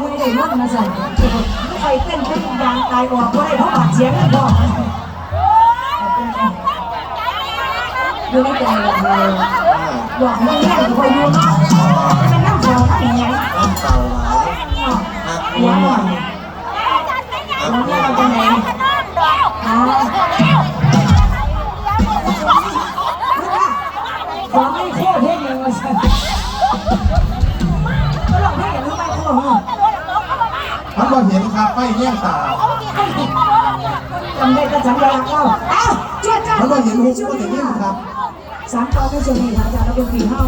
ไม่ได้มากนะจ๊ะตัวไรเต้นเต้นดังตายออกก็ได้เพราะบาดเจ็บนะพ่อดูไม่เป็นไรบอกไม่แน่ก็ได้ถ้ายังล้ปล่าวานหนหวานหวานหวานหวนหวานหวานหวาหวหวหวนหวาหววหนหานหวนหว ก็เห็นครับไม่แย่งตาทำได้ก็จำได้เอ้าเอ้าช่วยจ้าแล้วก็เห็นหูก็เห็นนี่ครับสามตอนก็จะมีอาจารย์นักดนตรีเข้า